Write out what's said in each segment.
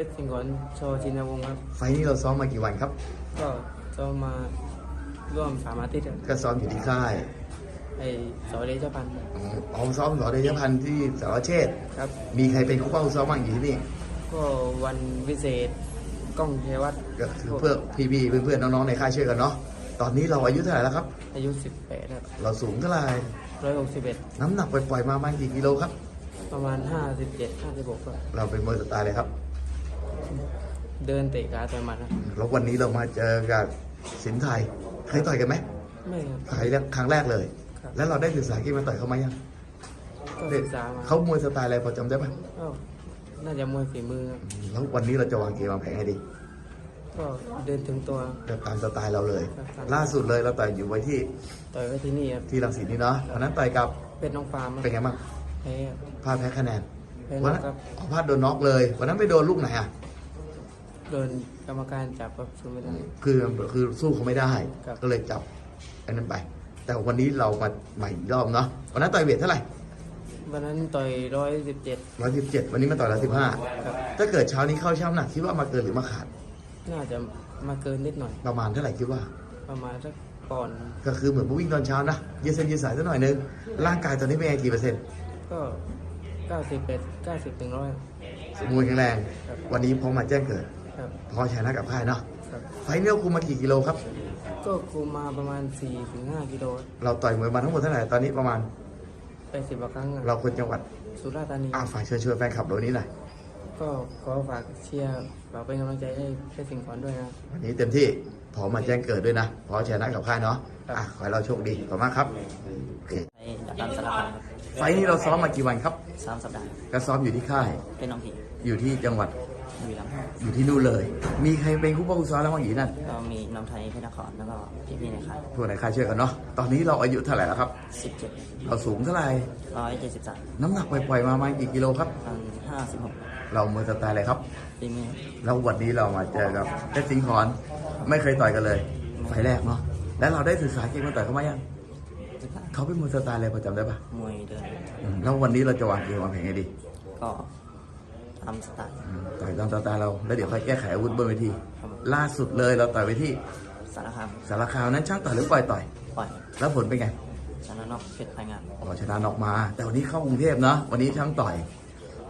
เป็นสิงห์กอนโชชินวงศ์ครับ ไฟล์นี้เราซ้อมมากี่วันครับ ก็จะมาร่วมสามอาทิตย์ครับก็ซ้อมอยู่ที่ค่ายไอ้สอเดชพันธ์อ๋ออ๋อซ้อมสอเดชพันธ์ที่สารเชษฐ์ครับ มีใครเป็นคู่เป้าซ้อมบ้างอยู่ที่นี่ ก็วันพิเศษกล้องเทวัตก็คือเพื่อพี่ๆเพื่อนๆน้องๆในค่ายช่วยกันเนาะ ตอนนี้เราอายุเท่าไหร่แล้วครับ อายุ 18ครับเราสูงเท่าไหร่161น้ำหนักปล่อยๆมาประมาณกี่กิโลครับ ประมาณ 57 56ครับเราเป็นมวยสไตล์เลยครับ เดินเตะขาต่อยหมัดครับแล้ววันนี้เรามาเจอกับสินไทยเคยต่อยกันไหมไม่ครับต่อยครั้งแรกเลย ครับแล้วเราได้ศึกษาเกี่มาต่อยเขาไหมยังก็ศึกษามาเขามวยสไตล์อะไรพอจำได้ปะก็น่าจะมวยฝีมือครับแล้ววันนี้เราจะวางเกมวางแผนให้ดีก็เดินถึงตัวก็ตามสไตล์เราเลย ครับ ล่าสุดเลยเราต่อยอยู่ไว้ที่ต่อยไว้ที่นี่ครับที่รังสิตนี่เนาะวันนั้นต่อยกับเป็นน้องฟาร์มครับเป็นไงบ้างแพ้ครับพลาดแพ้คะแนนแพ้วัน็นอกนั้นครับ อ๋อพลาดโดนน็อกเลย วันนั้นไปโดนลูกไหนอะ โดนกรรมการจับครับชูไม่ได้ คือคือสู้เขาไม่ได้ ครับ ก็เลยจับอันนั้นไป แต่วันนี้เรามาใหม่อีกรอบเนาะวันนั้นต่อยเวทเท่าไหร่วันนั้นต่อยร้อยสิบเจ็ดร้อยสิบเจ็ดวันนี้มาต่อยร้อยสิบห้าครับถ้าเกิดเช้านี้เข้าเช้าหนักคิดว่ามาเกินหรือมาขาดน่าจะมาเกินนิดหน่อย ประมาณเท่าไหร่คิดว่า ประมาณสักปอนด์ก็คือเหมือนมาวิ่งตอนเช้านะยืดเส้นยืดสายสักหน่อยนึงร่างกายตอนนี้เป็นไงกี่เปอร์เซ็นต์ก็เก้าสิบเอ็ดเก้าสิบถึงร้อยสมบูรณ์แข็งแรงครับวันนี้พร้อมมาแจ้งเกิดครับ พร้อมชนะกับค่ายเนาะครับไฟล์นี้เราคุมมากี่กิโลครับ ก็คุมมาประมาณสี่ถึงห้ากิโล เราต่อยมวยมาทั้งหมดเท่าไหร่ตอนนี้ประมาณไปสิบกว่าครั้งอะเราคนจังหวัดสุราษฎร์ธานีอ่าฝากเชิญชวนแฟนคลับเรานี้หน่อยก็ขอฝากเชียร์ฝากเป็นกำลังใจให้เพชรสิงห์ขอนด้วยนะวันนี้เต็มที่พร้อมมาแจ้งเกิดด้วยนะพร้อมชนะกับค่ายเนาะครับอะขอให้เราโชคดีขอบคุณมากครับโอเคไปจากการสารพันครับไฟล์นี้เราซ้อมมากี่วันครับสามสัปดาห์ก็ซ้อมอยู่ที่ค่ายเป็นน้องผี อยู่ที่จังหวัดบุรีรัมย์อยู่ที่นู่นเลย มีใครเป็นคู่ป้องซ้อมแล้วบ้างอยู่ที่นั่นก็มีน้องไทยเพชรนครแล้วก็พี่ๆในค่ายทั่วในค่ายช่วยกันเนาะตอนนี้เราอายุเท่าไหร่แล้วครับสิบเจ็ดเราสูงเท่าไหร่ร้อยเจ็ดสิบสามน้ำหนักปล่อยๆมาประมาณกี่กิโลครับพันห้าสิบหกเรามือสไตล์อะไรครับปีมือแล้ววันนี้เรามาเจอกับเพชรสิงห์ขอนไม่เคยต่อยกันเลยไฟล์แรกเนาะแล้วเราได้ศึกษาเกมมาต่อยเขาไหมยังสิบห้าเขาเป็นมวยสไตล์อะไรพอจำได้ปะมวยเดินอืมแล้ววันนี้เราจะวางเกมวางแผนไงดี ก็ ทำสไตล์อืมต่อยตามสไตล์เรา แล้วเดี๋ยวค่อยแก้ไขอาวุธบนเวทีครับผมล่าสุดเลยเราต่อยไปที่สารคามสารคามนั้นช่างต่อยหรือปล่อยต่อย ปล่อยแล้วผลเป็นไง ชนะนอกเพชรพายงามอ๋อชนะนอกมา แต่วันนี้เข้ากรุงเทพเนาะ วันนี้ช่างต่อย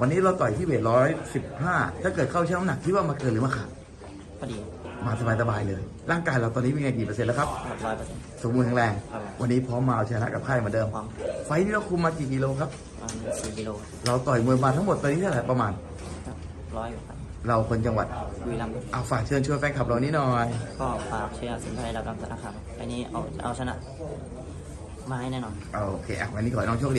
วันนี้เราต่อยที่เวทร้อยสิบห้าถ้าเกิดเข้าช่างน้ำหนักคิดว่ามาเกินหรือมาขาดพอดี มาสบายๆเลย ร่างกายเราตอนนี้เป็นไงกี่เปอร์เซ็นต์แล้วครับร้อยเปอร์เซ็นต์สมบูรณ์แข็งแรงครับวันนี้พร้อมมาเอาชนะกับค่ายเหมือนเดิมพร้อมไฟท์นี้เราคุมมากี่กิโลครับประมาณสี่กิโล เราต่อยมวยมาทั้งหมดตอนนี้เท่าไหร่ประมาณ ร้อยกว่าครับเราคนจังหวัดบุรีรัมย์เอาฝากเชิญชวนแฟนคลับเรานี้หน่อย ก็ฝากเชียร์สินไทยดับกำสารคามไปนี้เอาเอาชนะมาให้แน่นอน โอเคอะวันนี้ขอให้น้องโชคดี